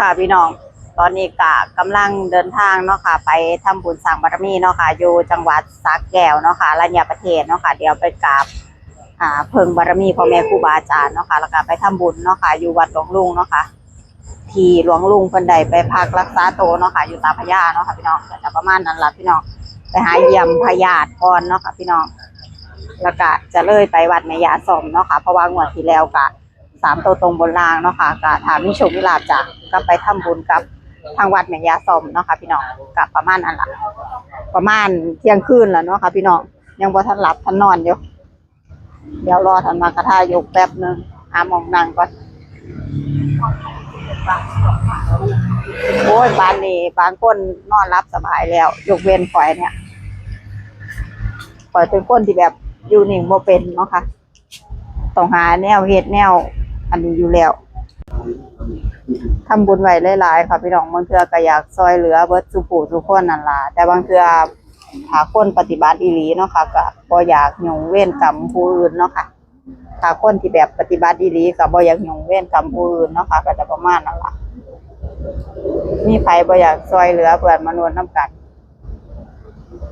ค่ะพี่น้อง ตอนนี้กะกำลังเดินทางเนาะค่ะ ไปทำบุญสั่งบารมีเนาะค่ะ อยู่จังหวัดสระแก้วเนาะค่ะรัญญาประเทศเนาะค่ะ เดี๋ยวไปกราบอ่าเพิงบารมีพ่อแม่ครูบาอาจารย์เนาะค่ะ แล้วก็ไปทำบุญเนาะค่ะ อยู่วัดหลวงลุงเนาะค่ะ ที่หลวงลุงเพิ่นใดไปพักรักษาโตเนาะค่ะ อยู่ตาพระยาเนาะค่ะพี่น้องก็จะประมาณนั้นล่ะพี่น้อง ไปหาเยี่ยมพญาตก่อนเนาะค่ะพี่น้อง แล้วก็จะเลยไปวัดแม่ยาสมเนาะค่ะ เพราะว่างวดที่แล้วกะ สามตัวตรงบนรางเนาะค่ะกะถามมิโชคมิลาบจากก็ไปทำบุญกับทางวัดแม่ยาสมเนาะค่ะพี่น้องกับประมาณนั้นละประมาณเที่ยงคืนแล้วเนาะค่ะพี่น้องยังบ่ทันหลับทันนอนอยู่เดี๋ยวรอทันมากระทายกแป๊บหนึงหามองนั่งก่อนโอ้ยบ้านนี้บางคนนอนรับสบายแล้ว ยกเว้นข่อยเนี่ยข่อยเป็นคนที่แบบอยู่นิ่งบ่เป็นเนาะค่ะต้องหาแนวเฮ็ดแนว อันนี้อยู่แล้วทำบุญไว้หลายๆค่ะพี่น้องบางเทื่อก็อยากซอยเหลือเบิดสุผู้ทุกคนนั่นล่ะแต่บางเทื่อถ้าคนปฏิบัติอีหลีเนาะค่ะก็บ่อยากหยงเว้นกรรมผู้อื่นเนาะค่ะถ้าคนที่แบบปฏิบัติอีหลีก็บ่อยากหยงเว้นกรรมผู้อื่นเนาะค่ะก็จะประมาณนั้นล่ะมีไผบ่อยากซอยเหลือเพื่อนมนุษย์นํกัน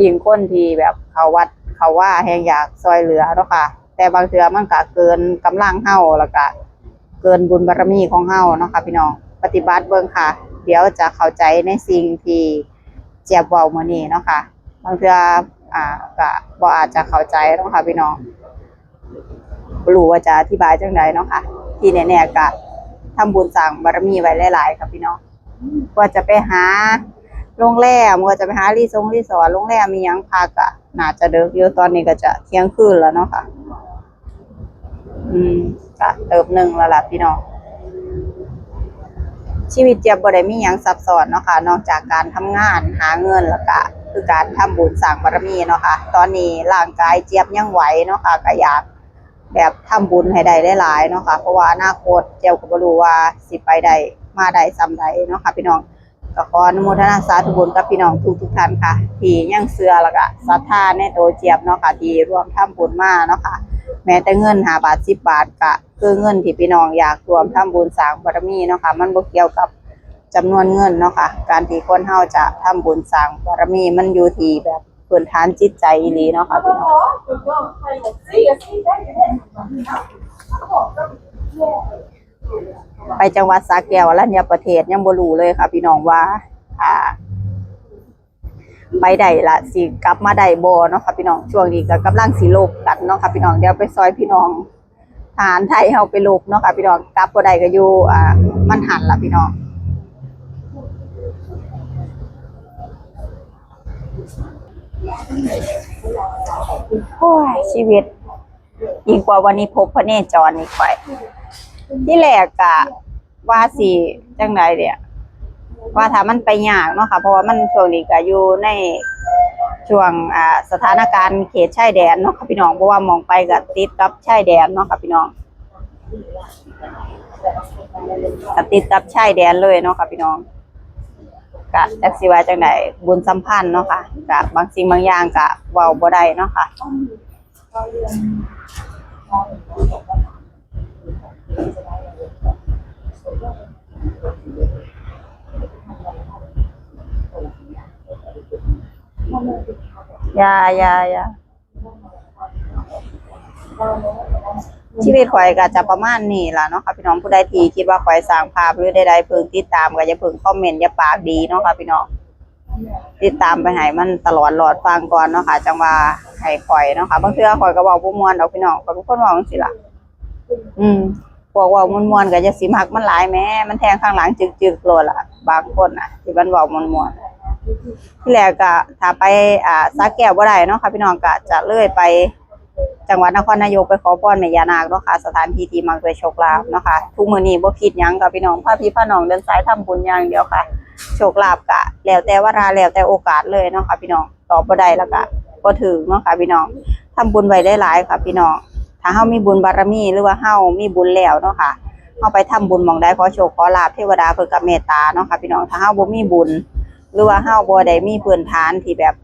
ยิงคนที่แบบเขาวัดเขาว่าแหงอยากซอยเหลือเนาะค่ะ แต่บางเทื่อมันก็เกินกำลังเฮาแล้วก็ เกินบุญบารมีของเฮาเนาะค่ะพี่น้อง ปฏิบัติเบิ่งค่ะ เดี๋ยวจะเข้าใจในสิ่งที่เจี๊ยบเว้ามื้อนี้เนาะค่ะบางเทื่ออ่าก็บ่อาจจะเข้าใจเนาะค่ะพี่น้องรู้ว่าจะอธิบายจังไดเนาะค่ะ ที่แน่ๆก็ทำบุญสร้างบารมีไว้หลายๆค่ะพี่น้องว่าจะไปหาโรงแรมก็จะไปหารีสอร์ทรีสอร์ทโรงแรมมียังพักอะน่าจะเดิกอยู่ตอนนี้ก็จะเที่ยงคืนแล้วเนาะค่ะ อืม ก็เติบหนึ่งแล้วล่ะพี่น้องชีวิตเจี๊ยบบ่ได้มีหยังซับซ้อนเนาะค่ะ นอกจากการทำงานหาเงินแล้วก็คือการทำบุญสร้างบารมีเนาะค่ะ ตอนนี้ร่างกายเจี๊ยบยังไหวเนาะค่ะก็อยากแบบทำบุญให้ได้หลายๆเนาะค่ะ เพราะว่าอนาคตเจี๊ยบก็บ่รู้ว่าสิไปได้มาได้ซำใดเนาะค่ะ พี่น้องก็ขออนุโมทนาสาธุบุญกับพี่น้องทุกทุกๆท่านค่ะ ที่ยังเสือแล้วก็ศรัทธาในตัวเจี๊ยบเนาะค่ะที่ร่วมทำบุญมาเนาะค่ะ แม้แต่เงินหาบาทสิบบาทก็คือเงินที่พี่น้องอยากรวมทำบุญสร้างบารมีเนาะค่ะมันบ่เกี่ยวกับจำนวนเงินเนาะค่ะการที่คนเฮาจะทำบุญสร้างบารมีมันอยู่ที่แบบพื้นฐานจิตใจอีหลีเนาะค่ะพี่น้องไปจังหวัดสระแก้วอรัญญประเทศยังบ่รู้เลยค่ะ พี่น้องว่าอ่า ไปได้ละสิกลับมาได้บ่เนาะค่ะพี่น้องช่วงนี้ก็กำลังสิลบกันเนาะค่ะพี่น้องเดี๋ยวไปซอยพี่น้องทหารไทยเฮาไปลบเนาะค่ะพี่น้องกลับบ่ได้ก็อยู่อ่ามันหันละพี่น้องโอ้ยชีวิตยิ่งกว่าวันนี้พบพระเนจรนี่ไปที่แรกกะว่าสิจังไดเดีย ว่าถ้ามันไปยากเนาะค่ะ เพราะว่ามันช่วงนี้ก็อยู่ในช่วงอ่าสถานการณ์เขตชายแดนเนาะค่ะพี่น้องเพราะว่ามองไปก็ติดกับชายแดนเนาะค่ะพี่น้องก็ติดกับชายแดนเลยเนาะค่ะพี่น้องกะจักสิว่าจังไดบุญสัมพันธ์เนาะค่ะกะบางสิ่งบางอย่างกะเว้าบ่ได้เนาะค่ะ ยาอยาอยาชีวิตข่อยก็จะประมาณนี้ล่ะเนาะค่ะพี่น้องผู้ใดที่คิดว่าข่อยสร้างภาพหรือใดๆเพิ่งติดตามก็อย่าเพิ่งคอมเมนต์อย่าปากดีเนาะค่ะพี่น้องติดตามไปให้มันตลอดหลอดฟังก่อนเนาะค่ะจังว่าให้ข่อยเนาะค่ะบางเทื่อข่อยก็เว้าบ่ม่วนดอกพี่น้องก็เป็นคนเว้าจังซี่ล่ะอืมพวกว้าม่วนก็จะสิมักมันหลายแหม้มันแทงข้างหลังจึกๆโลดล่ะ บางคนน่ะ ที่มันเว้าม่วน ที่แรกก็ถ้าไปอ่าสาแก้วบ่ได้เนาะค่ะพี่น้องก็จะเลื่อยไป จังหวัดนครนายกไปขอพรแม่ยานาคเนาะค่ะสถานที่ที่มักด้วยโชคลาภเนาะค่ะทุกมื้อนี้บ่คิดหยังกับพี่น้องพาพี่พาน้องเดินสายทำบุญอย่างเดียวค่ะ โชคลาภก็แล้วแต่วาระแล้วแต่โอกาสเลยเนาะค่ะพี่น้องตอบบ่ได้แล้วก็บ่ถึงเนาะค่ะพี่น้องทำบุญไว้ได้หลายค่ะพี่น้องถ้าเฮามีบุญบารมีหรือว่าเฮามีบุญแล้วเนาะค่ะเฮาไปทำบุญมองใดขอโชคขอลาภเทวดาเพิ่นก็เมตตาเนาะค่ะพี่น้องถ้าเฮาบ่มีบุญ หรือว่าเฮาบ่ได้มีพื้นฐานที่แบบ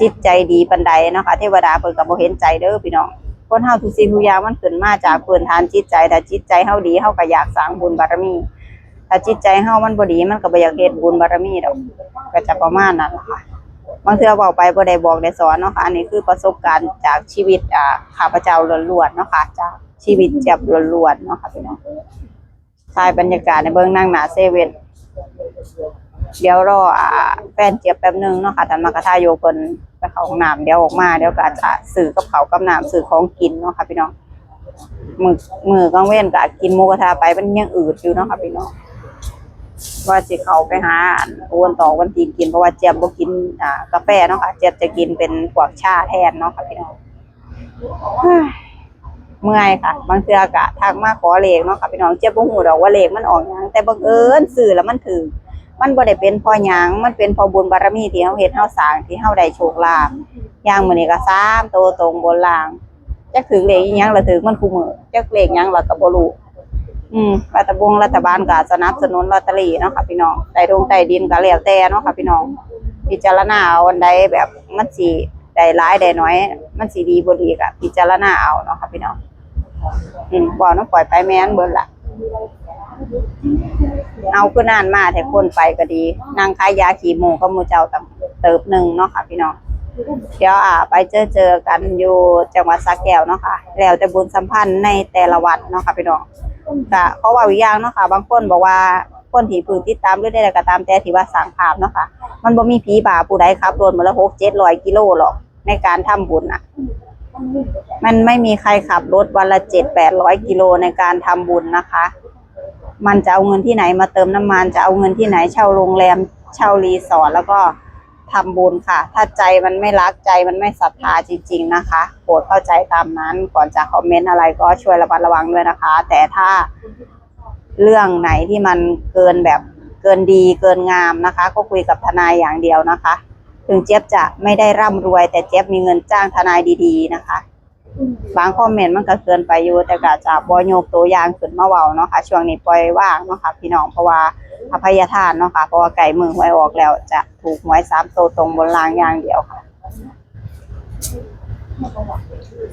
จิตใจดีปานใดเนาะค่ะเทวดาเพิ่นก็บ่เห็นใจเด้อพี่น้องคนเฮาทุกสิ่งทุกอย่างมันขึ้นมาจากพื้นฐานจิตใจถ้าจิตใจเฮาดีเฮาก็อยากสร้างบุญบารมีถ้าจิตใจเฮามันบ่ดีมันก็บ่อยากเฮ็ดบุญบารมีดอกก็จะประมาณนั้นล่ะค่ะบางเทื่อเว้าไปบ่ได้บอกได้สอนเนาะค่ะอันนี้คือประสบการณ์จากชีวิตอ่าข้าพเจ้าล้วนๆเนาะค่ะจากชีวิตเจ็บล้วนๆเนาะค่ะพี่น้องถ่ายบรรยากาศในเบื้องนั่งหนาเซเว่น เดี๋ยวรออ่าแฟนเจี๊ยบแป๊บนึงเนาะค่ะท่านมากระทาโยเพิ่นไปเข้าห้องน้ำเดี๋ยวออกมาเดี๋ยวก็จะซื้อกับเขาวกับน้ำซื้อของกินเนาะค่ะพี่น้องมือมือกลางเว้นก็กินหมูกระทะไปมันยังอืดอยู่เนาะค่ะพี่น้องว่าสิเขาไปหาอันโอนต่อวันตีนกินเพราะว่าเจี๊ยบบ่กินอ่ากาแฟเนาะค่ะเจี๊ยบจะกินเป็นพวกชาแทนเนาะค่ะพี่น้อง เมื่อยค่ะ บางเทื่อก็ทักมาขอเลขเนาะค่ะพี่น้องเจี๊ยบบ่ฮู้ดอกว่าเลขมันออกยังแต่บังเอิญซื้อแล้วมันถึงมันบ่ได้เป็นพอหยังมันเป็นพอบุญบารมีที่เฮาเฮ็ดเฮาสร้างที่เฮาได้โชคลาภอย่างมื้อนี้ก็สามโตวตรงบนล่างจักถึงเลขอีหยังละถึงมันคู่มือจักเลขหยังละก็บ่รู้อืมรัฐบงรัฐบาลก็สนับสนุนลอตเตอรี่เนาะค่ะพี่น้องใต้ดงใต้ดินก็แล้วแต่เนาะค่ะพี่น้องพิจารณาเอาอันใดแบบมันสิได้หลายได้น้อย มันสิดีบ่ดีก็พิจารณาเอาเนาะค่ะพี่น้อง อืมบ่เนาะปล่อยไปแม่นเบิดล่ะเอาคือนานมาแต่คนไปก็ดี นางขายยาขี่หมูก็หมูเจ้าตังเติบหนึ่งเนาะค่ะ พี่น้องเดี๋ยวอ่า ไปเจอเจอกันอยู่จังหวัดสระแก้วเนาะค่ะ แล้วแต่บุญสัมพันธ์ในแต่ละวัดเนาะค่ะพี่น้องก็เพราะว่าวิอย่างเนาะค่ะ บางคนบอกว่าคนที่พื้นติดตามหรือได้ก็ตามแต่ที่ว่าสั่งภาพเนาะค่ะ มันบ่มีผีบาผู้ใดขับรถมาละหกเจ็ดร้อยกิโลหรอกในการทำบุญอะ มันไม่มีใครขับรถวันละเจ็ดแปดร้อยกิโลในการทำบุญนะคะ มันจะเอาเงินที่ไหนมาเติมน้ำมัน จะเอาเงินที่ไหนเช่าโรงแรม เช่ารีสอร์ทแล้วก็ทำบุญค่ะ ถ้าใจมันไม่รักใจมันไม่ศรัทธาจริง ๆนะคะ โปรดเข้าใจตามนั้น ก่อนจะคอมเมนต์อะไรก็ช่วยระมัดระวังด้วยนะคะ แต่ถ้าเรื่องไหนที่มันเกินแบบเกินดีเกินงามนะคะ ก็คุยกับทนายอย่างเดียวนะคะ ถึงเจี๊ยบจะไม่ได้ร่ำรวย แต่เจี๊ยบมีเงินจ้างทนายดีๆนะคะ บางคอมเมนต์มันก็เกินไปอยู่แต่ก็จะบ่โยกตัวอย่างขึ้นมาเว้าเนาะค่ะช่วงนี้ปล่อยว่างเนาะค่ะพี่น้องเพราะว่าอภัยทานเนาะค่ะเพราะว่าไก่มือหวยออกแล้ว จะถูกหวยสามตัวตรงบนรางอย่างเดียวค่ะ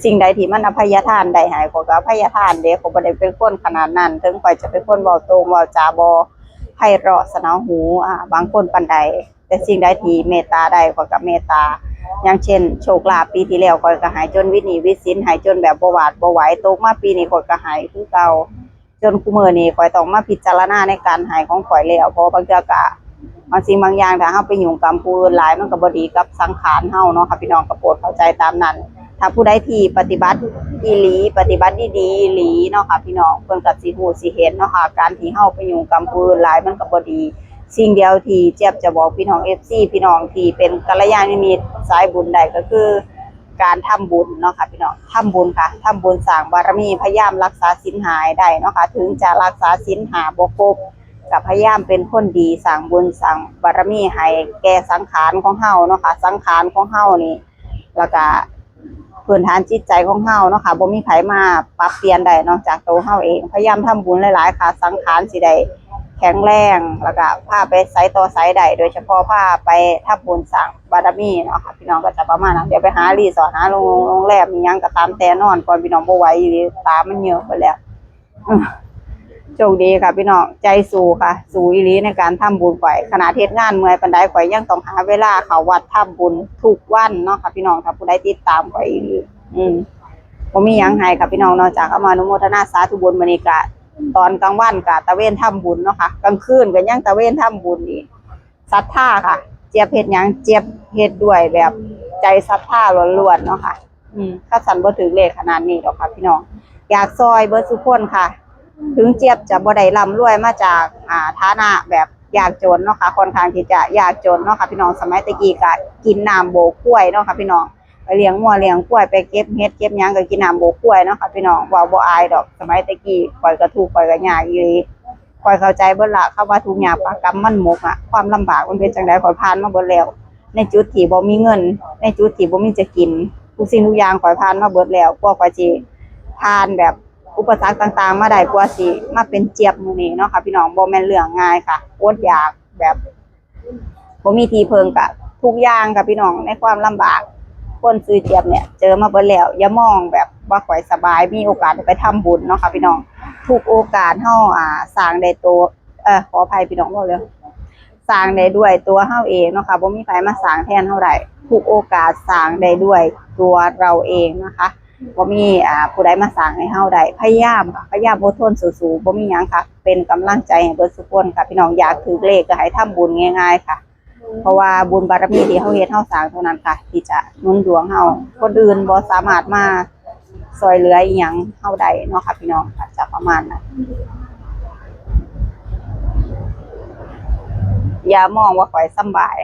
สิ่งใดที่มันอภัยทานใดหายก็อภัยทานเด้เขาบ่ได้เป็นคนขนาดนั้น ถึงข่อยจะเป็นคนเว้าตรงเว้าจาบ่ไพเราะสนอหูอ่าบางคนปานใด แต่สิ่งใดที่เมตตาได้ก็ก็เมตตา อย่างเช่น โชคลาภปีที่แล้วข่อยก็หายจนวินีวิสินหายจนแบบบ่หวาดบ่ไหวตกมาปีนี้ข่อยก็หายคือเก่าจนคุมื้อนี้ข่อยต้องมาพิจารณาในการหายของข่อยแล้วเพราะบางเทื่อก็บางสิ่งบางอย่างถ้าเฮาไปยุ่งกับผู้อื่นหลายมันก็บ่ดีกับสังขารเฮาเนาะค่ะพี่น้องก็โปรดเข้าใจตามนั้น ถ้าผู้ใดที่ปฏิบัติอีหลีปฏิบัติดีๆอีหลีเนาะค่ะพี่น้องเพิ่นก็สิฮู้สิเห็นเนาะค่ะการที่เฮาไปยุ่งกับผู้อื่นหลายมันก็บ่ดี สิ่งเดียวที่เจี๊ยบจะบอกพี่น้อง FC พี่น้องที่เป็นกัลยาณมิตรสายบุญได้ก็คือ การทำบุญเนาะค่ะพี่น้องทำบุญค่ะทำบุญสร้างบารมีพยายามรักษาศีลหายได้เนาะค่ะถึงจะรักษาศีลหาบ่ครบก็พยายามเป็นคนดีสร้างบุญสร้างบารมีให้แก่สังขารของเฮาเนาะค่ะสังขารของเฮานี่แล้วก็พื้นฐานจิตใจของเฮาเนาะค่ะบ่มีไผมาปรับเปลี่ยนได้นอกจากตัวเฮาเอง พยายามทำบุญหลายๆค่ะ สังขารสิได้ แข็งแรงแล้วก็พาไปไซต์ต่อไซต์ใดโดยเฉพาะพาไปทับบุญสั่งบารมีเนาะค่ะพี่น้องก็จะประมาณนั้นเดี๋ยวไปหารีสอร์ทหาโรงโรงแรมมียังก็ตามแต่นอนก่อนพี่น้องบ่ไหวอยู่ดีตามันเยอะไปแล้วโชคดีค่ะพี่น้องใจสู้ค่ะ สู้อีลีในการทำบุญข่อยขณะเทศงานเมื่อยปานใดข่อยยังต้องหาเวลาเข้าวัดทำบุญทุกวันเนาะค่ะพี่น้องถ้าผู้ใดติดตามข่อยอีลีอืมบ่มียังให้ค่ะพี่น้องนอกจากเอามานุโมทนาสาธุบุญมื้อนี้ก็ ตอนกลางวันกะตะเวนทำบุญเนาะค่ะกลางคืนก็ยังตะเวนทำบุญอีกศรัทธาค่ะ เจี๊ยบเฮ็ดยังเจี๊ยบเฮ็ดด้วยแบบใจศรัทธาล้วนๆเนาะค่ะ อืมถ้าสันบ่ถึงเลขขนาดนี้หรอกค่ะ พี่น้องอยากซอยเบิร์สุกคนค่ะ ถึงเจี๊ยบจะบ่ได้ร่ำรวยมาจากอ่าฐานะแบบยากจนเนาะค่ะค่อนข้างที่จะยากจนเนาะค่ะพี่น้องสมัยตะกี้ก็กินน้ำโบกกล้วยเนาะค่ะพี่น้อง เลี้ยงงัวเลี้ยงกล้วยไปเก็บเฮ็ดเก็บหยังก็กินน้ำโบกกล้วยเนาะค่ะพี่น้องว่าบ่อายดอกสมัยตะกี้ข่อยก็ทุกข์ข่อยก็ยากอีหลีข่อยเข้าใจเบิดละคำว่าทุกข์ยากปากกรรมมันหมกอะความลำบากมันเป็นจังได๋ข่อยผ่านมาเบิดแล้ว ในจุดที่บ่มีเงิน ในจุดที่บ่มีจะกินทุกสิ่งทุกอย่างข่อยผ่านมาเบิดแล้วกว่าข่อยสิผ่านแบบอุปสรรคต่างๆ มาได้กว่าสิมาเป็นเจี๊ยบมื้อนี้เนาะค่ะพี่น้องบ่แม่นเรื่องง่ายค่ะอดอยากแบบบ่มีที่เพิงกะทุกอย่างค่ะพี่น้องในความลำบาก คนซื้อเจียบเนี่ยเจอมาเบิดแล้วอย่ามองแบบว่าข่อยสบายมีโอกาสไปทำบุญเนาะค่ะพี่น้องทุกโอกาสเฮาอ่าสร้างได้ตัวเออขออภัยพี่น้องบ่เลยสร้างได้ด้วยตัวเฮาเองเนาะค่ะบ่มีไผมาสร้างแทนเฮาได้ทุกโอกาสสร้างได้ด้วยตัวเราเองนะคะบ่มีอ่าผู้ใดมาสร้างให้เฮาได้พยายามค่ะพยายามอดทนสู้ๆบ่มีหยังค่ะ เป็นกำลังใจให้เบิดทุกคนค่ะพี่น้องอยากถือเลขก็ให้ทำบุญง่าย ๆ ค่ะ เพราะว่าบุญบารมีที่เฮาเฮ็ดเฮาสร้างเท่านั้นค่ะที่จะนุนดวงเฮาคนอื่นบ่สามารถมาซอยเหลืออีหยังเฮาได้เนาะค่ะพี่น้องค่ะจะประมาณนั้นอย่ามองว่าข่อยสบาย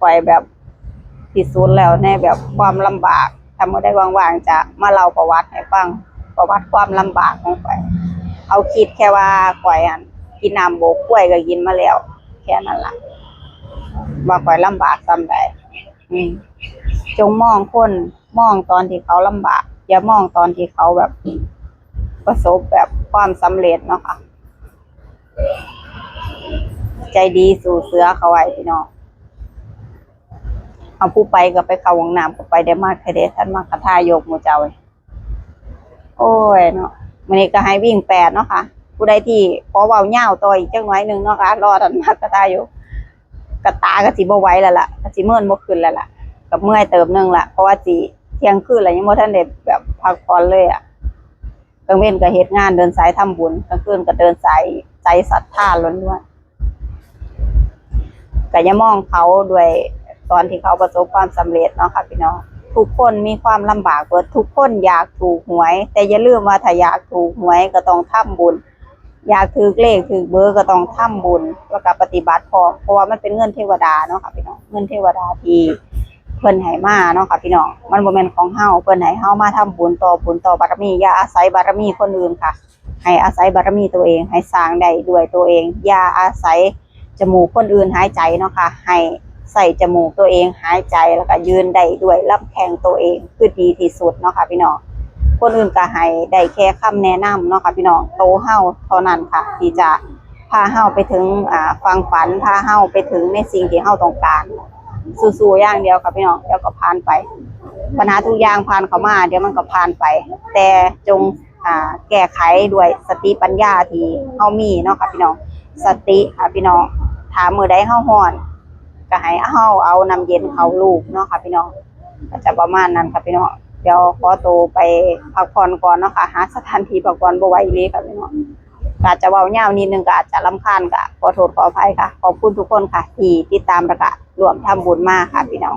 ข่อยแบบที่สุดแล้วในแบบความลำบากถ้าบ่ได้ว่างๆจะมาเล่าประวัติให้ฟังประวัติความลำบากของข่อยเอาคิดแค่ว่าข่อยอันกินน้ำโบกกล้วยก็กินมาแล้ว แค่นั้นล่ะ ว่าข่อยลำบากซำใดอืมจงมองคนมองตอนที่เขาลำบาก อย่ามองตอนที่เขาแบบ ประสบแบบความสำเร็จเนาะค่ะ ใจดีสู่เสือเขาไว้พี่น้องเอาผู้ไปก็ไปเข้าห้องน้ำก็ไปได้มากแค่เดท่านมากระทายกหมูเจ้าเว้ยโอ้ยเนาะวันนี้ก็ให้วิ่งแปดเนาะค่ะ ผู้ใดที่ขอเว้าเหย้าต่ออีกจังน้อยหนึงเนาะค่ะรอท่านมากระทายก กระตาก็สิบ่ไหวแล้วล่ะก็สิเมื่อนบ่ขึ้นแล้วล่ะกับเมื่อยเติมนึงล่ะเพราะว่าสิเที่ยงคืนแล้วยังบ่ทันได้แบบพักผ่อนเลยอะกลางเว้นก็เฮ็ดงานเดินสายทำบุญกลางคืนก็เดินสายใจศรัทธาล้วนก็อย่ามองเขาด้วยตอนที่เขาประสบความสำเร็จเนาะค่ะพี่น้องทุกคนมีความลำบากเบิดทุกคนอยากถูกหวย แต่อย่าลืมว่าถ้าอยากถูกหวยก็ต้องทำบุญ อยากถือเลขถือเบอร์ก็ต้องทำบุญแล้วก็ปฏิบัติพอเพราะว่ามันเป็นเงินเทวดาเนาะค่ะพี่น้องเงินเทวดาที่เพิ่นให้มาเนาะค่ะพี่น้องมันบ่แม่นของเฮาเพิ่นให้เฮามาทำบุญต่อบุญต่อบารมีอย่าอาศัยบารมีคนอื่นค่ะ ให้อาศัยบารมีตัวเอง ให้สร้างได้ด้วยตัวเอง อย่าอาศัยจมูกคนอื่นหายใจเนาะค่ะ ให้ใส่จมูกตัวเองหายใจแล้วก็ยืนได้ด้วยลำแข้งตัวเองคือดีที่สุดเนาะค่ะพี่น้อง คนอื่นก็ให้ได้แค่คำแนะนำเนาะค่ะพี่น้องโตเฮาเท่านั้นค่ะ ที่จะพาเฮาไปถึงอ่าฟังฝันพาเฮาไปถึงในสิ่งที่เฮาต้องการสู้ๆอย่างเดียวค่ะพี่น้องเดี๋ยวก็ผ่านไป ปัญหาทุกอย่างผ่านเข้ามาเดี๋ยวมันก็ผ่านไป แต่จงอ่าแก้ไขด้วยสติปัญญาที่เฮามีเนาะค่ะพี่น้องสติค่ะพี่น้องถามมือใดเฮาฮ้อนก็ให้เฮาเอาน้ำเย็นเข้าลูกเนาะค่ะพี่น้องก็จะประมาณนั้นค่ะพี่น้อง เดี๋ยวขอตัวไปพักผ่อนก่อนเนาะค่ะหาสถานที่พักผ่อนบ่ไหวอีหลีค่ะพี่น้องก็อาจจะเว้ายาวนิดนึงก็อาจจะลำคาญก็ขอโทษขออภัยค่ะ ขอบคุณทุกคนค่ะ ที่ติดตามและก็รวมทำบุญมากค่ะพี่น้อง